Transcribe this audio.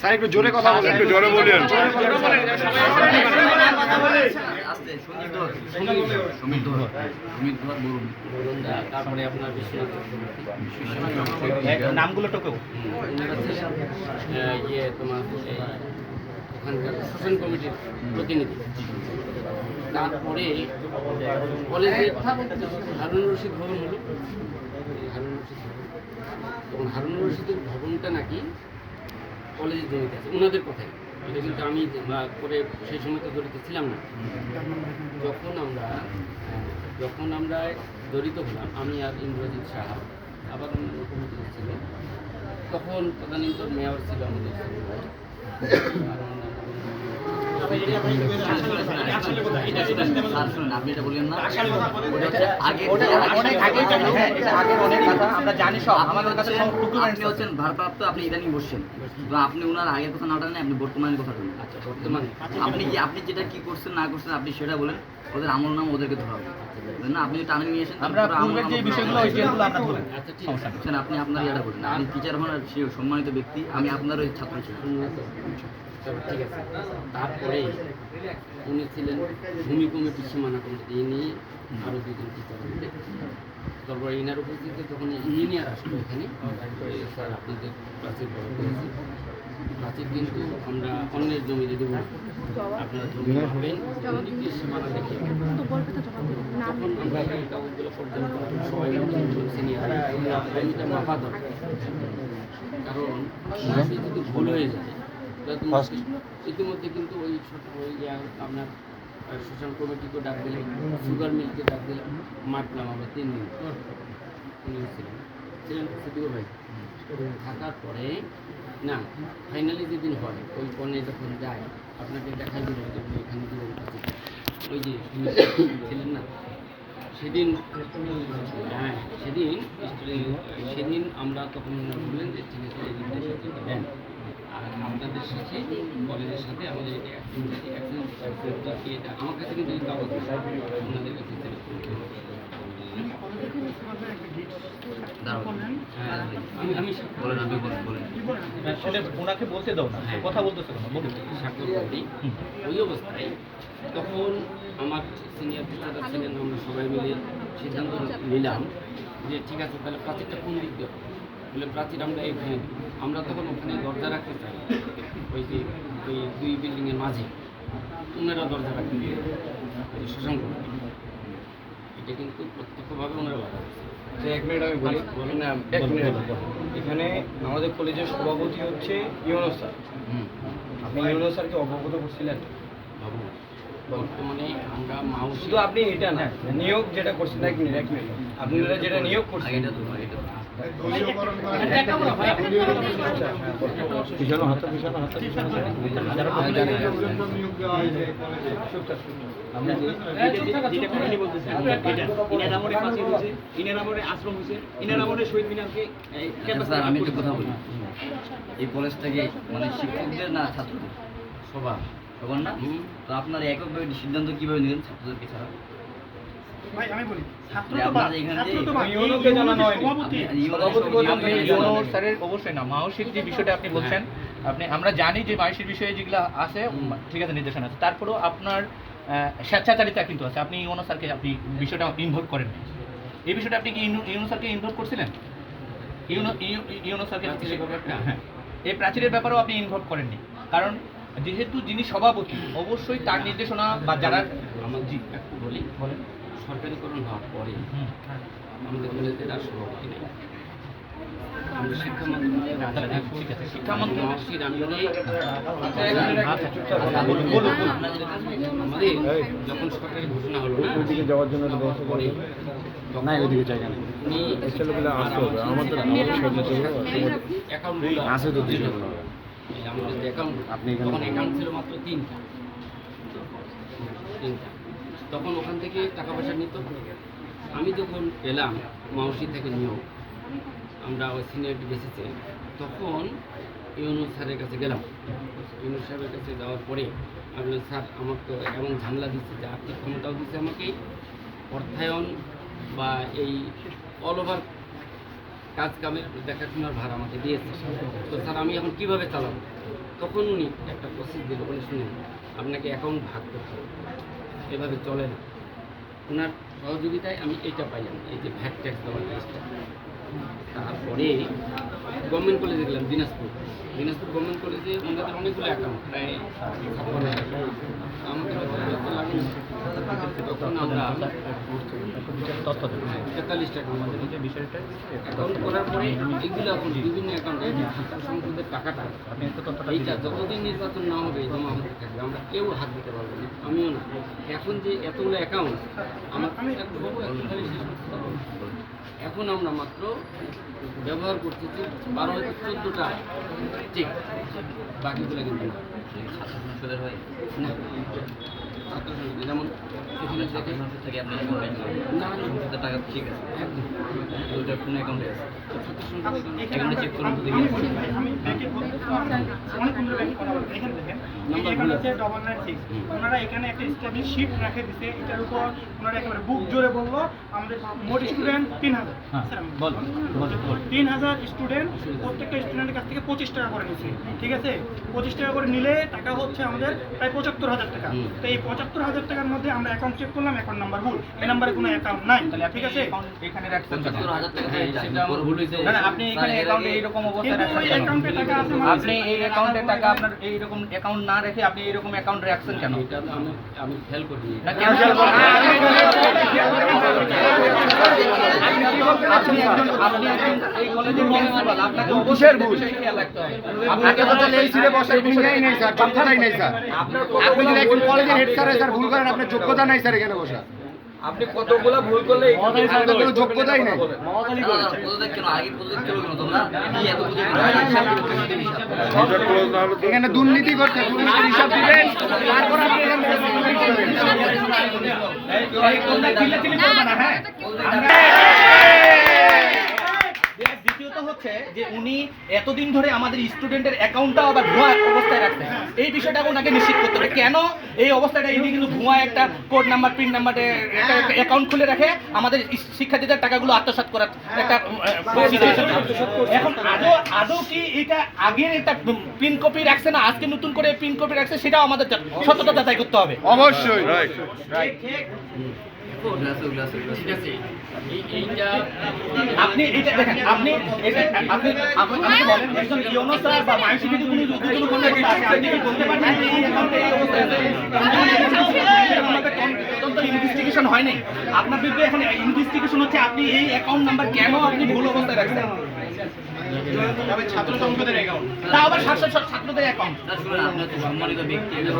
Sir একটু জোরে কথা বলেন। একটু জোরে বলেন নামগুলো টোকেও। ইয়ে তোমার ওখানকার শাসন কমিটির প্রতিনিধি। তারপরে কলেজের হারুন রশিদ ভবন হলো এই হারুন রশিদ ভবন তখন হারুন রশিদের ভবনটা নাকি কলেজের জমিতে আছে ওনাদের কথাই। এটা কিন্তু আমি করে সেই সময় তো জড়িত ছিলাম না। যখন আমরা যখন আমরা জড়িত হলাম, আমি আর ইন্দ্রজিৎ সাহা, আবার ছিল তখন তদানীন্ত মেয়র ছিল আমাদের শুনুন আপনি এটা বললেন না। ওটা হচ্ছে আগে ওটা অনেক আগে হ্যাঁ এটা আগের অনেক কথা আমরা জানি সব। আমাদের কাছে সব ডকুমেন্টস আপনি হচ্ছেন ভারপ্রাপ্ত আপনি ইদানিং বসছেন। তো আপনি ওনার আগের কথা না আপনি বর্তমানের কথা বলুন আচ্ছা বর্তমানে। আপনি কি আপনি যেটা কি করছেন না করছেন আপনি সেটা বলেন। ওদের আমল নাম ওদেরকে ধরা হবে। না? আপনি টানে নিয়ে এসেন আমরা পূর্বের যে বিষয়গুলো ওই যেগুলো আমরা ধরবো আচ্ছা সমস্যা আপনি আপনার ইয়েটা বলেন। আপনি টিচার হন সম্মানিত ব্যক্তি আমি আপনার ওই ছাত্র ছিলাম। তবে ঠিক আছে। তারপরে উনি ছিলেন ভূমি কমিটি সীমানা কমিটি ইনি আরও দুজন টিচার তারপরে ইনার উপস্থিতিতে যখন ইঞ্জিনিয়ার আসলো এখানে স্যার আপনাদের প্রাচীর বড় করেছি। প্রাচীর কিন্তু আমরা অন্যের জমিতে দেবো। আপনারা জমি পাবেন জমিকে সীমানা দেখে। তখন আমরা এই কাগজগুলো পর্যন্ত সবাই সিনিয়র মাপা দরকার। কারণ মাসে যদি ভুল হয়ে যায়। ইতিমধ্যে কিন্তু ওই ছোট ওই আপনার সোশ্যাল কমিটিকে ডাক দিলাম সুগার মিলকে ডাক দিলাম মারলাম আমরা তিন দিন উনি ছিলেন। ছিলেন সিদ্দিকুর ভাই। থাকার পরে না ফাইনালি যেদিন হয় ওই পণ্যে যখন যায় আপনাকে দেখাই দিল যে এখানে দিলেন ওই যে ছিলেন না সেদিন হ্যাঁ সেদিন সেদিন আমরা তখন বললেন যে ঠিক আছে এই দিনটা দেন। আপনাদের সাথে কলেজের সাথে আমাদের এটা আমার কাছে কিন্তু কাগজ। ওনাদের কাছে হ্যাঁ, ওনাকে বলতে দাও না। কথা বলতেছে না স্বাক্ষর করি ওই অবস্থায় তখন আমার সিনিয়র টিচাররা ছিলেন আমরা সবাই মিলে সিদ্ধান্ত নিলাম যে ঠিক আছে তাহলে প্রাচীরটা কোন দিক দিয়ে হবে? বলে প্রাচীর আমরা এখানে আমরা তখন ওখানে দরজা রাখতে চাই ওই যে ওই দুই বিল্ডিংয়ের মাঝে। ওনারা দরজা রাখতে দিয়ে ওই শশাঙ্ক এটা কিন্তু প্রত্যক্ষভাবে ওনারা বাধা যে এক মিনিট আমি বলি। না এক মিনিট। এখানে আমাদের কলেজের সভাপতি হচ্ছে ইউনুস স্যার। আপনি ইউনুস স্যারকে অবগত করছিলেন? বর্তমানে আমরা মাউসি শুধু আপনি এটা না নিয়োগ যেটা করছেন এক মিনিট এক মিনিট। আপনারা যেটা নিয়োগ করছেন আগেটা তো আগেটা আমি একটা কথা বলি এই কলেজটাকে মানে শিক্ষকদের না ছাত্রদের। সভা সবার না? তো আপনার এককভাবে সিদ্ধান্ত কীভাবে নিলেন ছাত্রদেরকে ছাড়া? যে স্যারের অবশ্যই না বিষয়টা আপনি বলছেন আপনি আমরা জানি যে মাহসির বিষয়ে যেগুলো আছে ঠিক আছে নির্দেশনা আছে তারপরেও আপনার স্বেচ্ছাচারিতা কিন্তু আছে আপনি ইউনো স্যারকে আপনি বিষয়টা ইনভলভ করেন। এই বিষয়টা আপনি কি ইউনো- স্যারকে ইনভলভ করছিলেন ইউনো ইউ- ইউনো স্যারকে হ্যাঁ এই প্রাচীরের ব্যাপারেও আপনি ইনভলভ করেননি কারণ যেহেতু যিনি সভাপতি অবশ্যই তার নির্দেশনা বা যারা জি বলি বলেন সরকারিকরণ হওয়ার পরে আমাদের কলেজের আর সভাপতি নেই। আমরা বলুন, বলুন। আমাদের যখন সরকারি ঘোষণা হলো না ওইদিকে যাওয়ার জন্য পরে না ওইদিকে জায়গা নেই। আসতে আমাদের আমাদের অ্যাকাউন্ট আছে তো দুজন। আমাদের অ্যাকাউন্ট আপনি এখানে- তখন অ্যাকাউন্ট ছিল মাত্র তিনটা। তিনটা। তখন ওখান থেকে টাকা পয়সা নিত। আমি যখন পেলাম মাউসি থেকে নিয়োগ আমরা ওই সিনিয়রিটি বেসিসে তখন ইউনুস স্যারের কাছে গেলাম। ইউনুস সাহেবের কাছে যাওয়ার পরে আমি বললাম, স্যার আমার তো এমন ঝামেলা দিচ্ছে যে আর্থিক ক্ষমতাও দিচ্ছে আমাকে। অর্থায়ন বা এই অল ওভার কাজ কামের দেখাশোনার ভার আমাকে দিয়েছে। তো স্যার আমি এখন কীভাবে চালাবো? তখন উনি একটা প্রসেস দিল। বলে শুনেন আপনাকে অ্যাকাউন্ট ভাগ করতে হবে। এভাবে চলে না। ওনার সহযোগিতায় আমি এটা পাইলাম, এই যে ভ্যাট ট্যাক্স দেওয়ার কাজটা তারপরে গভর্নমেন্ট কলেজে গেলাম, দিনাজপুর দিনাজপুর গভর্নমেন্ট কলেজে ওনাদের অনেকগুলো অ্যাকাউন্ট প্রায় ছাপ্পান্ন না। তখন আমরা তথ্য দেবেন তেতাল্লিশ টাকা আমাদের বিষয়টা অ্যাকাউন্ট করার পরে এগুলো এখন বিভিন্ন অ্যাকাউন্টে সংসদের টাকাটা, এইটা যতদিন নির্বাচন না হবে জমা আমাদের থাকবে, আমরা কেউ হাত দিতে পারব না, আমিও না এখন যে এতগুলো অ্যাকাউন্ট আমার? এখন আমরা মাত্র ব্যবহার করতেছি বারো চোদ্দোটা। ঠিক। বাকিগুলো কিন্তু না। হয় যেমন এখানে ছাত্র থেকে আপনি না, না। টাকা ঠিক আছে। ওইটা কোন অ্যাকাউন্টে আছে। অ্যাকাউন্টে চেক করুন তো দেখি আমি বলি ভাই, আমি ব্যাংকে বলতে তো আপনার অনেকগুলো ব্যাংক কথা বলব। এখানে দেখেন, এই যে এখানে আছে। double nine six। ওনারা এখানে একটা established sheet রেখে দিছে, এটার উপর ওনারা একেবারে বুক জোরে বলল, আমাদের মোট স্টুডেন্ট তিন হাজার। হ্যাঁ, বল। তিন হাজার স্টুডেন্ট প্রত্যেকটা স্টুডেন্টের কাছ থেকে পঁচিশ টাকা করে নিচ্ছে ঠিক আছে? পঁচিশ টাকা করে নিলে টাকা হচ্ছে আমাদের প্রায় পঁচাত্তর হাজার টাকা। তো এই পঁচাত্তর হাজার টাকার মধ্যে আমরা অ্যাকাউন্ট চেক করলাম অ্যাকাউন্ট নাম্বার ভুল এই নাম্বারে কোনো অ্যাকাউন্ট নাই তাহলে ঠিক আছে এখানে রাখছেন? পঁচাত্তর হ্যাঁ। না আপনি এখানে অ্যাকাউন্টে এইরকম? অ্যাকাউন্টে টাকা আছে মানে- আপনি এই অ্যাকাউন্টের টাকা আপনার এইরকম অ্যাকাউন্ট না রেখে আপনি এইরকম অ্যাকাউন্ট রাখছেন কেন আমি আমি খেয়াল করিনি না, কেন আপনি একজন আপনি একজন এই কলেজের প্রিন্সিপাল আপনাকে অবশ্যই খেয়াল রাখতে হবে আপনাকে তো এই সিটে বসার ভূমিকাই নেই স্যার যোগ্যতাই নেই স্যার আপনি যদি একজন কলেজের হেড স্যার স্যার ভুল করেন আপনার যোগ্যতা নাই স্যার এখানে বসা। আপনি কতগুলা ভুল করলে যোগ্যতাই নেই। এখানে দুর্নীতি করছে দুর্নীতির হিসাব দিবেন তারপর আপনি এখানে বসে দুর্নীতি করবেন। এই তোমরা চিল্লাচিল্লি করবে না, হ্যাঁ? আমরা- দ্বিতীয়ত হচ্ছে যে উনি এতদিন ধরে আমাদের স্টুডেন্টের অ্যাকাউন্টটা আবার ভুয়া অবস্থায় রাখতেন এই বিষয়টা ওনাকে নিশ্চিত করতে হবে কেন এই অবস্থাটা ইনি কিন্তু ভুয়া একটা কোড নাম্বার পিন নাম্বারে অ্যাকাউন্ট খুলে রাখে আমাদের শিক্ষার্থীদের টাকাগুলো আত্মসাৎ করার একটা এখন আদৌ আদৌ কি এটা আগের একটা পিন কপি রাখছে না আজকে নতুন করে পিন কপি রাখছে সেটাও আমাদের সততা যাচাই করতে হবে অবশ্যই ওগুলো আছে ওগুলো আছে ঠিক আছে এই- এইটা আপনি এটা দেখেন আপনি এটা আপনি আপনি বলেন একজন ইওনো স্যার বা মাইসিটি কোনো কোনো কোনো আপনি কি বলতে পারবেন এই অ্যাকাউন্টে এই অবস্থায় ইনভেস্টিগেশন হয় নাই। আপনার বিরুদ্ধে এখন ইনভেস্টিগেশন হচ্ছে আপনি এই অ্যাকাউন্ট নাম্বার কেন আপনি ভুল অবস্থায় রাখছেন? ছাত্র সংসদের অ্যাকাউন্ট তা আবার ছাত্রদের অ্যাকাউন্ট না শুনুন আপনি তো সম্মানিত ব্যক্তি। এটা